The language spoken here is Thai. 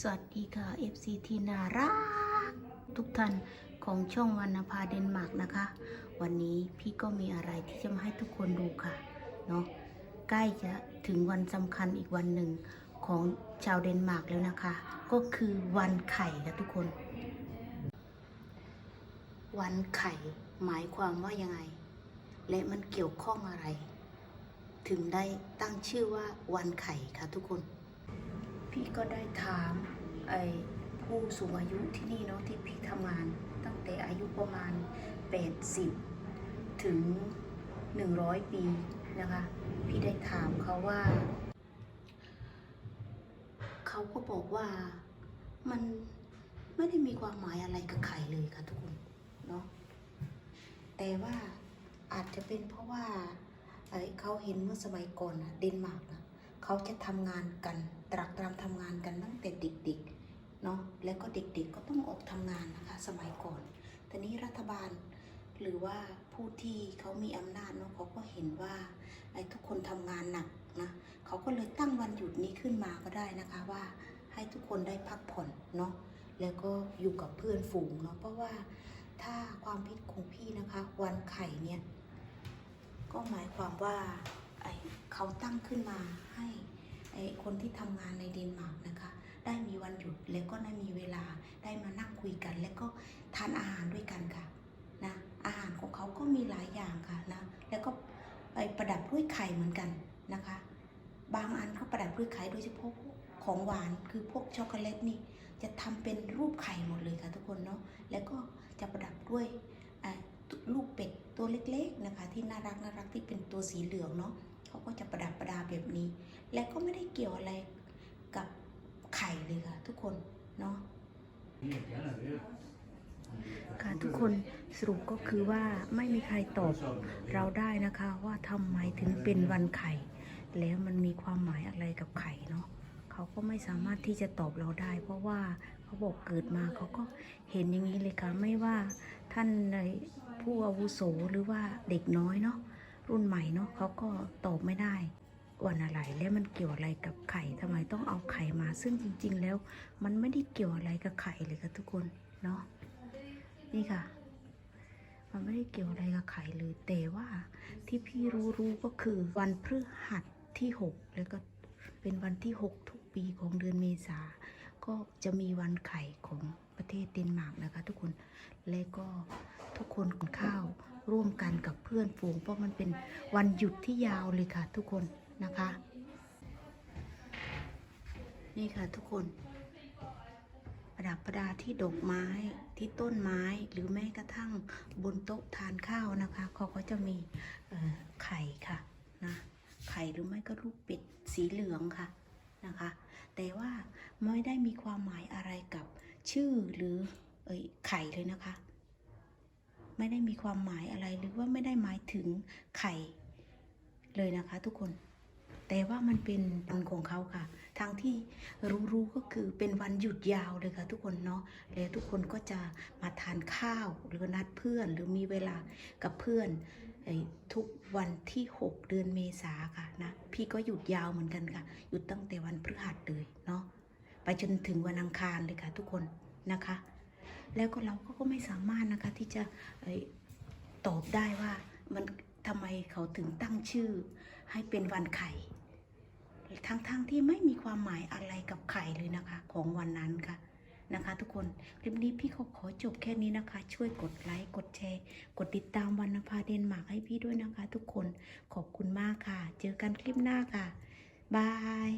สวัสดีค่ะ FC ที่น่ารักทุกท่านของช่องวรรณภาเดนมาร์กนะคะ วันนี้พี่ก็มีอะไรที่จะมาให้ทุกคนดูค่ะเนาะใกล้จะถึงวันสำคัญอีกวันหนึ่งของชาวเดนมาร์กแล้วนะคะ ก็คือวันไข่ค่ะทุกคน วันไข่หมายความว่ายังไง และมันเกี่ยวข้องอะไร ถึงได้ตั้งชื่อว่าวันไข่ค่ะทุกคน พี่ก็ได้ถามไอ้ผู้สูงอายุที่นี่เนาะที่พี่ทำงาน ตั้งแต่อายุประมาณ 80 ถึง 100 ปีนะคะ พี่ได้ถามเขาว่า เขาก็บอกว่ามันไม่ได้มีความหมายอะไรกับไข่เลยค่ะทุกคนเนาะแต่ว่าอาจจะเป็นเพราะว่าเอ่อเขาเห็นเมื่อสมัยก่อนนะเดนมาร์กนะ เขาจะทำงานกันตรักตรำทำงานกันตั้งแต่เด็กๆเนาะแล้วก็เด็กๆก็ต้องออกทำงานนะคะสมัยก่อนแต่นี้รัฐบาลหรือว่าผู้ที่เขามีอำนาจเนาะเขาก็เห็นว่าไอ้ทุกคนทำงานหนักนะเขาก็เลยตั้งวันหยุดนี้ขึ้นมาก็ได้นะคะว่าให้ทุกคนได้พักผ่อนเนาะแล้วก็อยู่กับเพื่อนฝูงเนาะเพราะว่าถ้าความคิดของพี่นะคะ วันไข่เนี่ยก็หมายความว่า ไอเขาตั้งขึ้นมาให้ไอคนที่ทำงานในเดนมาร์กนะคะ ได้มีวันหยุดแล้วก็ได้มีเวลาได้มานั่งคุยกัน แล้วก็ทานอาหารด้วยกันค่ะนะอาหารของเขาก็มีหลายอย่างค่ะนะแล้วก็ไปประดับด้วยไข่เหมือนกันนะคะ บางอันเขาประดับด้วยไข่โดยเฉพาะของหวานคือพวกช็อกโกแลตนี่จะทำเป็นรูปไข่หมดเลยค่ะทุกคนเนาะแล้วก็จะประดับด้วยลูกเป็ดตัวเล็กๆนะคะ ที่น่ารักน่ารักที่เป็นตัวสีเหลืองเนาะ เขาก็จะประดับประดาแบบนี้ และก็ไม่ได้เกี่ยวอะไรกับไข่เลยค่ะทุกคนเนาะค่ะทุกคนสรุปก็คือว่าไม่มีใครตอบเราได้นะคะว่าทำไมถึงเป็นวันไข่ แล้วมันมีความหมายอะไรกับไข่เนาะเขาก็ไม่สามารถที่จะตอบเราได้ เพราะว่าเขาบอกเกิดมาเขาก็เห็นอย่างนี้เลยค่ะไม่ว่าท่านในผู้อาวุโสหรือว่าเด็กน้อยเนาะ รุ่นใหม่เนาะเขาก็ตอบไม่ได้วันอะไรและมันเกี่ยวอะไรกับไข่ทำไมต้องเอาไข่มา ซึ่งจริง ๆ แล้ว มันไม่ได้เกี่ยวอะไรกับไข่เลยค่ะทุกคนเนาะนี่ค่ะ มันไม่ได้เกี่ยวอะไรกับไข่เลยแต่ว่าที่พี่รู้รู้ก็คือวันพฤหัสที่ 6 แล้วก็เป็นวันที่ 6 ทุกปีของเดือนเมษาก็จะมีวันไข่ของประเทศเดนมาร์กนะคะทุกคน และก็ทุกคนกินข้าว ร่วมกันกับเพื่อนฝูง เพราะมันเป็นวันหยุดที่ยาวเลยค่ะทุกคนนะคะ นี่ค่ะทุกคน ประดับประดาที่ดอกไม้ที่ต้นไม้หรือแม้กระทั่งบนโต๊ะทานข้าวนะคะเขาก็จะมีไข่ค่ะนะไข่หรือไม่ก็ลูกเป็ดสีเหลืองค่ะนะคะ แต่ว่าไม่ได้มีความหมายอะไรกับชื่อหรือไข่เลยนะคะ ไม่ได้มีความหมายอะไรหรือว่าไม่ได้หมายถึงไข่เลยนะคะทุกคน แต่ว่ามันเป็นวันของเขาค่ะ ทางที่รู้ๆก็คือเป็นวันหยุดยาวเลยค่ะ ทุกคนเนาะ แล้วทุกคนก็จะมาทานข้าวหรือนัดเพื่อนหรือมีเวลากับเพื่อนทุกวันที่ 6 เดือนเมษาค่ะนะ พี่ก็หยุดยาวเหมือนกันค่ะ หยุดตั้งแต่วันพฤหัสเลยเนาะ ไปจนถึงวันอังคารเลยค่ะ ทุกคนนะคะ แล้วก็เราก็ไม่สามารถนะคะที่จะตอบได้ว่ามันทำไมเขาถึงตั้งชื่อให้เป็นวันไข่ทั้งๆทที่ไม่มีความหมายอะไรกับไข่เลยนะคะของวันนั้นค่ะนะคะ ทุกคนคลิปนี้พี่เขาขอจบแค่นี้นะคะ ช่วยกดไลค์กดแชร์ กดติดตามวันนภาเดนมาร์กให้พี่ด้วยนะคะ ทุกคนขอบคุณมากค่ะ เจอกันคลิปหน้าค่ะบาย